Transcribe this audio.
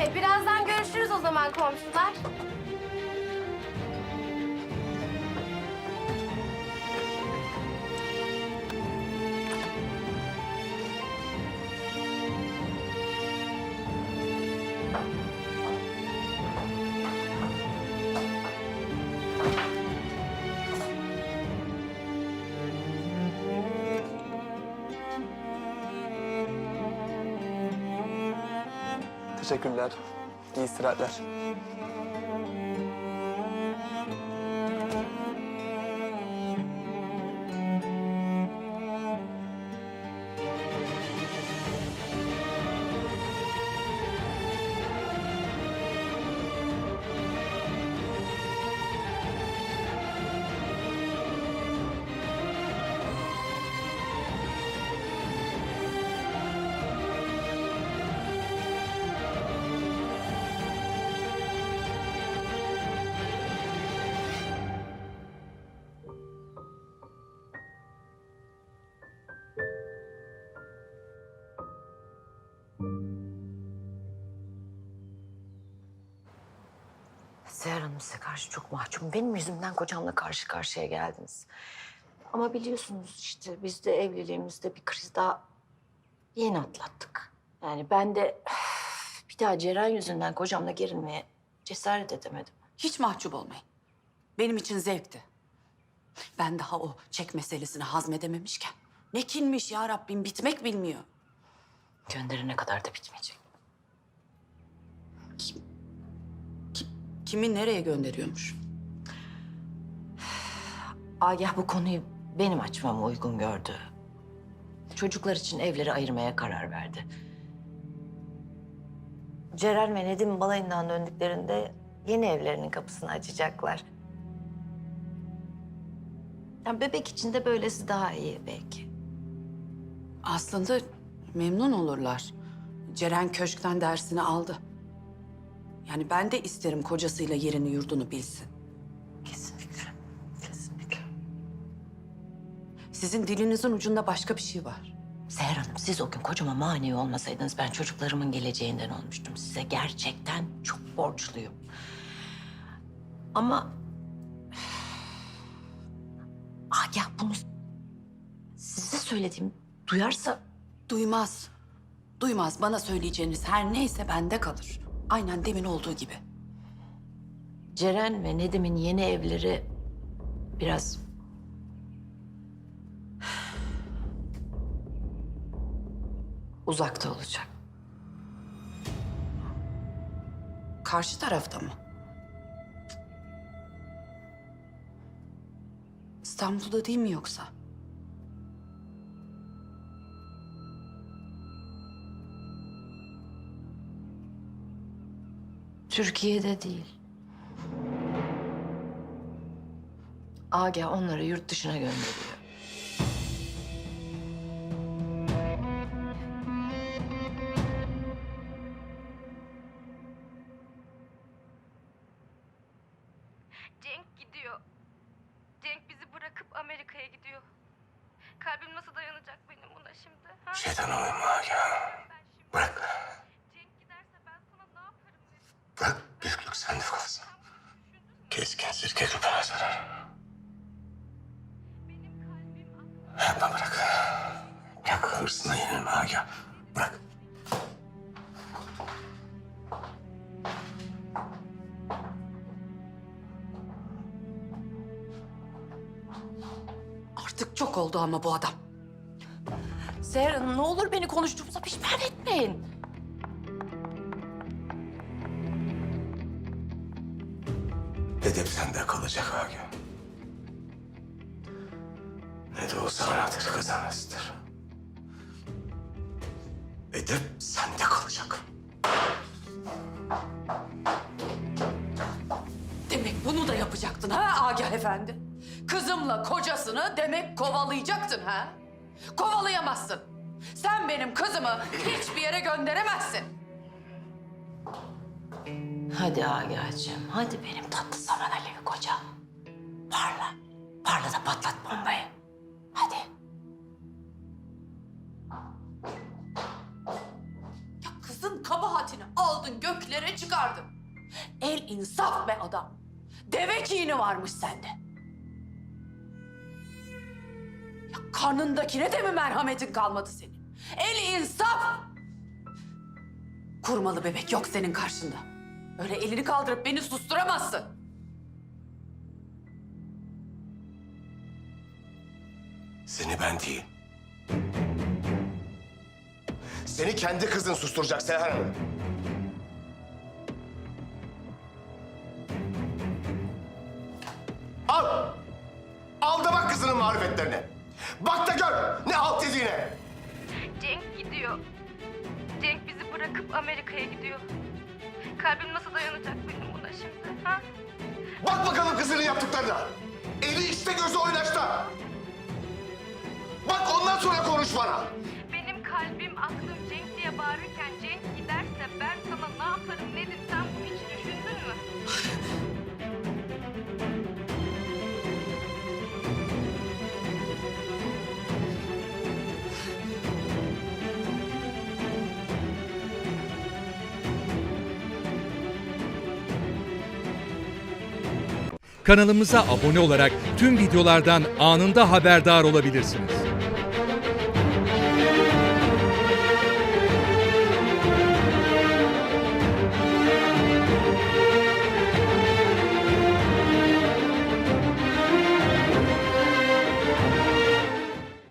E, birazdan görüşürüz o zaman komşular. Teşekkürler. İyi istirahatler. Seher Hanım size karşı çok mahcubum. Benim yüzümden kocamla karşı karşıya geldiniz. Ama biliyorsunuz işte biz de evliliğimizde bir kriz daha yeni atlattık. Yani ben de bir daha Ceren yüzünden kocamla gerilmeye cesaret edemedim. Hiç mahcup olmayın. Benim için zevkti. Ben daha o çek meselesini hazmedememişken. Ne kinmiş ya Rabbim bitmek bilmiyor. Gönderene kadar da bitmeyecek. Ki- Kimi nereye gönderiyormuş? Agah bu konuyu benim açmamı uygun gördü. Çocuklar için evleri ayırmaya karar verdi. Ceren ve Nedim balayından döndüklerinde yeni evlerinin kapısını açacaklar. Yani bebek için de böylesi daha iyi belki. Aslında memnun olurlar. Ceren köşkten dersini aldı. Yani ben de isterim kocasıyla yerini yurdunu bilsin. Kesinlikle, kesinlikle. Sizin dilinizin ucunda başka bir şey var. Seher Hanım siz o gün kocama mani olmasaydınız ben çocuklarımın geleceğinden olmuştum. Size gerçekten çok borçluyum. Ama... Agah bunu size söylediğim duyarsa Duymaz. Duymaz. Bana söyleyeceğiniz her neyse bende kalır. Aynen demin olduğu gibi. Ceren ve Nedim'in yeni evleri biraz... uzakta olacak. Karşı tarafta mı? İstanbul'da değil mi yoksa? Türkiye'de değil. Agah onları yurt dışına gönderiyor. Cenk gidiyor. Cenk bizi bırakıp Amerika'ya gidiyor. Kalbim nasıl dayanacak benim buna şimdi? Ha? Şeytan uyuma ya. Ben şimdi Bırak. Cenk giderse ben sana ne yaparım dedim. Bırak büyüklük sende kalsın. Sen bunu düşündün mü? Keskin sirke küpene zarar. Yapma bırak. Bırak hırsına yenilme Agah. Bırak. Artık çok oldu ama bu adam. Seher Hanım ne olur beni konuştuğumuza pişman etmeyin. Kalacak Agah. Ne de olsa anadır kazanızdır. Edep sende kalacak. Demek bunu da yapacaktın ha Agah Efendi? Kızımla kocasını demek kovalayacaktın ha? Kovalayamazsın. Sen benim kızımı hiçbir yere gönderemezsin. Hadi Agah'cığım, hadi benim tatlı saman alevi kocam. Da patlat bombayı. Hadi. Ya kızın kabahatini aldın göklere çıkardın. insaf be adam. Deve kini varmış sende. Ya karnındakine de mi merhametin kalmadı senin? El insaf! Kurmalı bebek yok senin karşında. Öyle elini kaldırıp beni susturamazsın. Seni ben değil. Seni kendi kızın susturacak Seyhan Hanım. Al! Al da bak kızının marifetlerine. Bak da gör ne halt dediğine. Cenk gidiyor. Cenk bizi bırakıp Amerika'ya gidiyor. Kalbim nasıl dayanacak benim buna şimdi? Ha? Bak bakalım kızının yaptıklarına. Eli işte gözü oynaşta. Bak ondan sonra konuş bana. Benim kalbim, aklım Cenk diye bağırırken Cenk giderse ben sana ne yaparım Nedim sen bunu hiç düşündün mü? Kanalımıza abone olarak tüm videolardan anında haberdar olabilirsiniz.